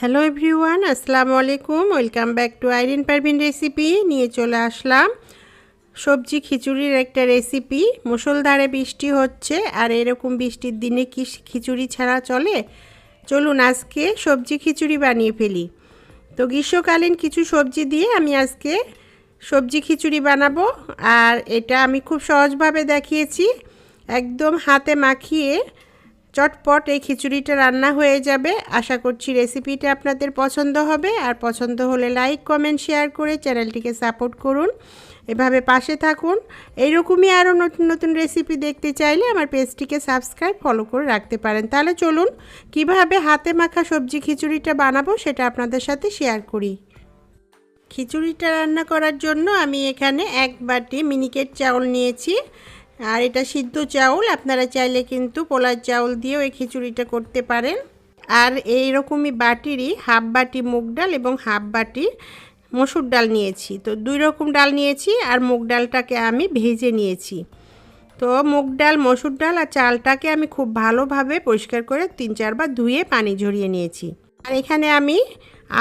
Hello everyone আসসালামু আলাইকুম welcome back to Irin Parvin recipe নিয়ে চলে আসলাম। সবজি খিচুড়ির একটা রেসিপি মুসলধারে বৃষ্টি হচ্ছে আর এরকম বৃষ্টির দিনে কি খিচুড়ি ছাড়া চলে? চলুন আজকে সবজি খিচুড়ি বানিয়ে ফেলি। তো গ্রীষ্মকালীন কিছু সবজি দিয়ে আমি আজকে সবজি খিচুড়ি বানাবো। আর এটা আমি খুব সহজভাবে দেখিয়েছি। একদম হাতে মাখিয়ে চটপট এই খিচুড়িটা রান্না হয়ে যাবে। আশা করছি রেসিপিটা আপনাদের পছন্দ হবে। আর পছন্দ হলে লাইক কমেন্ট শেয়ার করে চ্যানেলটিকে সাপোর্ট করুন। এভাবে পাশে থাকুন। এইরকমই আরও নতুন নতুন রেসিপি দেখতে চাইলে আমার পেজটিকে সাবস্ক্রাইব ফলো করে রাখতে পারেন। তাহলে চলুন, কীভাবে হাতে মাখা সবজি খিচুড়িটা বানাবো সেটা আপনাদের সাথে শেয়ার করি। খিচুড়িটা রান্না করার জন্য আমি এখানে এক বাটি মিনিকেট চাউল নিয়েছি। আর এটা সিদ্ধ চাউল, আপনারা চাইলে কিন্তু পোলার চাউল দিয়েও এই খিচুড়িটা করতে পারেন। আর এই রকমই বাটিরই হাফ বাটি মুগ ডাল এবং হাফ বাটি মসুর ডাল নিয়েছি। তো দুই রকম ডাল নিয়েছি আর মুগ ডালটাকে আমি ভেজে নিয়েছি। তো মুগ ডাল, মসুর ডাল আর চালটাকে আমি খুব ভালোভাবে পরিষ্কার করে তিন চারবার ধুয়ে পানি ঝরিয়ে নিয়েছি। আর এখানে আমি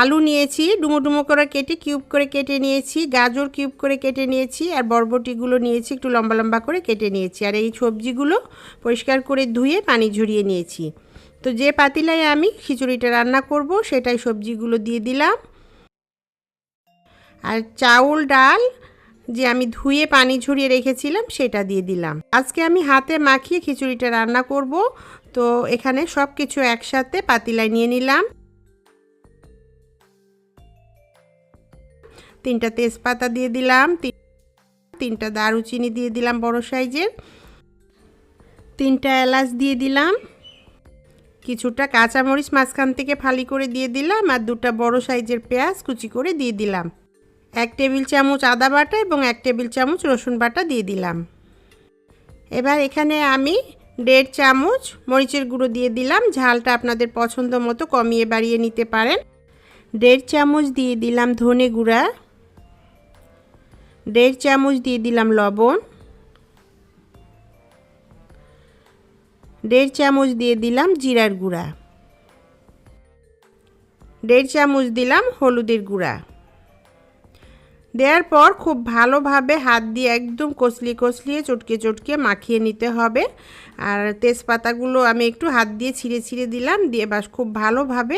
আলু নিয়েছি, ডুমো ডুমো করে কেটে, কিউব করে কেটে নিয়েছি, গাজর কিউব করে কেটে নিয়েছি, আর বরবটিগুলো নিয়েছি, একটু লম্বা লম্বা করে কেটে নিয়েছি। আর এই সবজিগুলো পরিষ্কার করে ধুয়ে পানি ঝরিয়ে নিয়েছি। তো যে পাতিলায় আমি খিচুড়িটা রান্না করব, সেটাই সবজিগুলো দিয়ে দিলাম। আর চাউল, ডাল যে আমি ধুয়ে পানি ঝরিয়ে রেখেছিলাম, সেটা দিয়ে দিলাম। আজকে আমি হাতে মাখিয়ে খিচুড়িটা রান্না করব। তো এখানে সব কিছু একসাথে পাতিলায় নিয়ে নিলাম। তিনটা তেজপাতা দিয়ে দিলাম তিনটা দারুচিনি দিয়ে দিলাম বড় সাইজের, তিনটা এলাচ দিয়ে দিলাম, কিছুটা কাঁচামরিচ মাঝখান থেকে ফালি করে দিয়ে দিলাম আর দুটা বড় সাইজের পেঁয়াজ কুচি করে দিয়ে দিলাম। এক টেবিল চামচ আদা বাটা এবং এক টেবিল চামচ রসুন বাটা দিয়ে দিলাম। এবার এখানে আমি দেড় চামচ মরিচের গুঁড়ো দিয়ে দিলাম, ঝালটা আপনাদের পছন্দ মতো কমিয়ে বাড়িয়ে নিতে পারেন। দেড় চামচ দিয়ে দিলাম ধনে গুঁড়া। দেড় চামচ দিয়ে দিলাম লবণ। দেড় চামচ দিয়ে দিলাম জিরার গুঁড়া। দেড় চামচ দিলাম হলুদের গুঁড়া। দেওয়ার পর খুব ভালোভাবে হাত দিয়ে একদম কষলিয়ে কষলিয়ে চটকে চটকে মাখিয়ে নিতে হবে। আর তেজপাতাগুলো আমি একটু হাত দিয়ে ছিঁড়ে ছিঁড়ে দিলাম, দিয়ে বাস খুব ভালোভাবে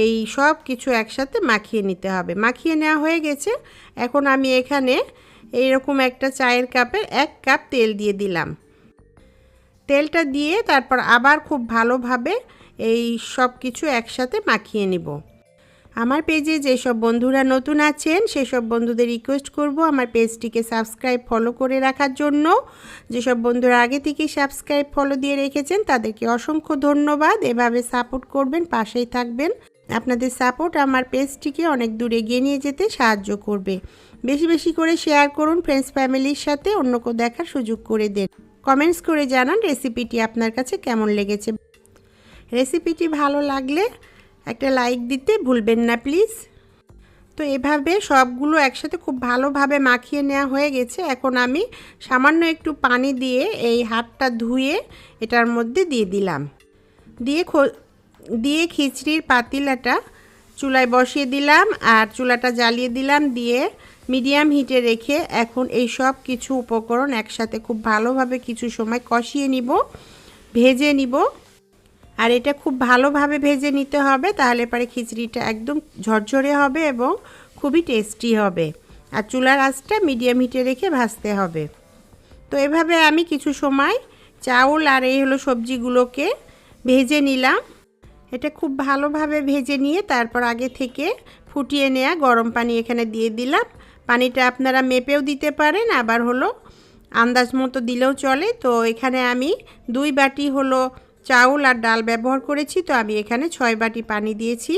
এই সব কিছু একসাথে মাখিয়ে নিতে হবে। মাখিয়ে নেওয়া হয়ে গেছে। এখন আমি এখানে এইরকম একটা চায়ের কাপে এক কাপ তেল দিয়ে দিলাম। তেলটা দিয়ে তারপর আবার খুব ভালোভাবে এই সব কিছু একসাথে মাখিয়ে নিব। আমার পেজে যেসব বন্ধুরা নতুন আছেন, সেসব বন্ধুদের রিকোয়েস্ট করব আমার পেজটিকে সাবস্ক্রাইব ফলো করে রাখার জন্য। যেসব বন্ধুরা আগে থেকেই সাবস্ক্রাইব ফলো দিয়ে রেখেছেন, তাদেরকে অসংখ্য ধন্যবাদ। এভাবে সাপোর্ট করবেন, পাশেই থাকবেন। আপনাদের সাপোর্ট আমার পেজটিকে অনেক দূরে এগিয়ে নিয়ে যেতে সাহায্য করবে। বেশি বেশি করে শেয়ার করুন ফ্রেন্ডস ফ্যামিলির সাথে অন্য কেউ দেখার সুযোগ করে দেন। কমেন্টস করে জানান রেসিপিটি আপনার কাছে কেমন লেগেছে। রেসিপিটি ভালো লাগলে একটা লাইক দিতে ভুলবেন না প্লিজ তো এভাবে সবগুলো একসাথে খুব ভালোভাবে মাখিয়ে নেওয়া হয়ে গেছে। এখন আমি সামান্য একটু পানি দিয়ে এই হাতটা ধুয়ে এটার মধ্যে দিয়ে দিলাম। দিয়ে দিয়ে খিচড়ির পাতিলাটা চুলায় বসিয়ে দিলাম আর চুলাটা জ্বালিয়ে দিলাম। দিয়ে মিডিয়াম হিটে রেখে এখন এই সব কিছু উপকরণ একসাথে খুব ভালোভাবে কিছু সময় কষিয়ে নিব, ভেজে নিব। আর এটা খুব ভালোভাবে ভেজে নিতে হবে, তাহলে পরে খিচড়িটা একদম ঝরঝরে হবে এবং খুবই টেস্টি হবে। আর চুলার আঁচটা মিডিয়াম হিটে রেখে ভাজতে হবে। তো এভাবে আমি কিছু সময় চাউল আর এই হলো সবজিগুলোকে ভেজে নিলাম। এটা খুব ভালোভাবে ভেজে নিয়ে তারপর আগে থেকে ফুটিয়ে নেওয়া গরম পানি এখানে দিয়ে দিলাম। পানিটা আপনারা মেপেও দিতে পারেন, আবার হলো আন্দাজ মতো দিলেও চলে। তো এখানে আমি দুই বাটি হলো চাউল আর ডাল ব্যবহার করেছি, তো আমি এখানে ছয় বাটি পানি দিয়েছি।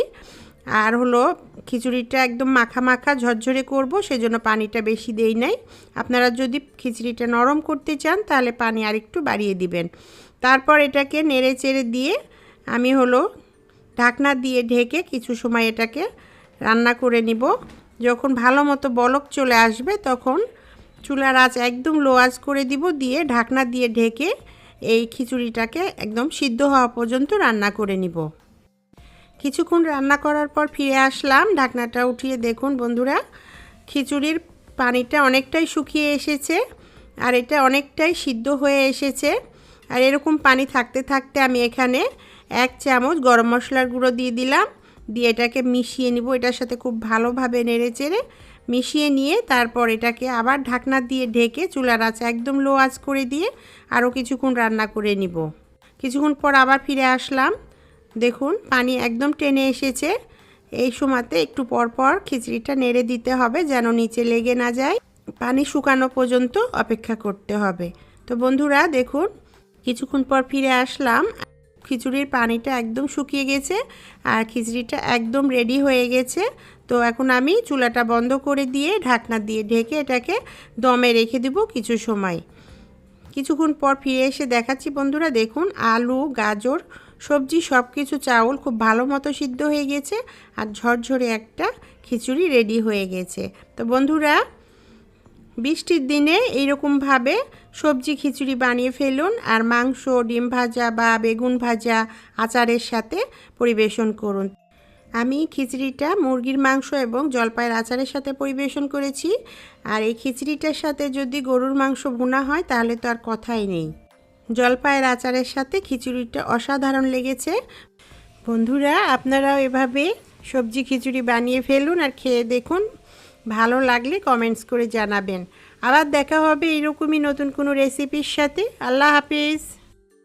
আর হলো খিচুড়িটা একদম মাখা মাখা ঝরঝরে করব, সেজন্য পানিটা বেশি দেই নাই। আপনারা যদি খিচুড়িটা নরম করতে চান, তাহলে পানি আরেকটু বাড়িয়ে দিবেন। তারপর এটাকে নেড়ে চেড়ে দিয়ে আমি হলো ঢাকনা দিয়ে ঢেকে কিছু সময় এটাকে রান্না করে নিব। যখন ভালো মতো বলক চলে আসবে, তখন চুলার আঁচ একদম লো আঁচ করে দিব, দিয়ে ঢাকনা দিয়ে ঢেকে এই খিচুড়িটাকে একদম সিদ্ধ হওয়া পর্যন্ত রান্না করে নিব। কিছুক্ষণ রান্না করার পর ফিরে আসলাম, ঢাকনাটা উঠিয়ে দেখুন বন্ধুরা, খিচুড়ির পানিটা অনেকটাই শুকিয়ে এসেছে আর এটা অনেকটাই সিদ্ধ হয়ে এসেছে। আর এরকম পানি থাকতে থাকতে আমি এখানে এক চামচ গরম মশলার গুঁড়ো দিয়ে দিলাম, দিয়ে এটাকে মিশিয়ে নিব, এটার সাথে খুব ভালোভাবে নেড়ে চেড়ে মিশিয়ে নিয়ে তারপর এটাকে আবার ঢাকনা দিয়ে ঢেকে চুলার আঁচ একদম লো আঁচ করে দিয়ে আরও কিছুক্ষণ রান্না করে নিব। কিছুক্ষণ পর আবার ফিরে আসলাম। দেখুন, পানি একদম টেনে এসেছে। এই সময়তে একটু পর পর খিচড়িটা নেড়ে দিতে হবে যেন নিচে লেগে না যায়। পানি শুকানো পর্যন্ত অপেক্ষা করতে হবে। তো বন্ধুরা, দেখুন, কিছুক্ষণ পর ফিরে আসলাম। খিচুড়ির পানিটা একদম শুকিয়ে গেছে আর খিচুড়িটা একদম রেডি হয়ে গেছে। তো এখন আমি চুলাটা বন্ধ করে দিয়ে ঢাকনা দিয়ে ঢেকে এটাকে দমে রেখে দেবো কিছু সময়। কিছুক্ষণ পর ফিরে এসে দেখাচ্ছি বন্ধুরা, দেখুন আলু, গাজর, সবজি সব কিছু চাউল খুব ভালো মতো সিদ্ধ হয়ে গেছে আর ঝরঝরে একটা খিচুড়ি রেডি হয়ে গেছে। তো বন্ধুরা বৃষ্টির দিনে এইরকমভাবে সবজি খিচুড়ি বানিয়ে ফেলুন আর মাংস, ডিম ভাজা বা বেগুন ভাজা আচারের সাথে পরিবেশন করুন। আমি খিচড়িটা মুরগির মাংস এবং জলপাইয়ের আচারের সাথে পরিবেশন করেছি। আর এই খিচড়িটার সাথে যদি গরুর মাংস ভুনা হয়, তাহলে তো আর কথাই নেই। জলপাইয়ের আচারের সাথে খিচুড়িটা অসাধারণ লেগেছে। বন্ধুরা, আপনারাও এভাবে সবজি খিচুড়ি বানিয়ে ফেলুন আর খেয়ে দেখুন ভালো লাগলে কমেন্টস করে জানাবেন। আবার দেখা হবে এরকমই নতুন কোনো রেসিপির সাথে। আল্লাহ হাফিজ।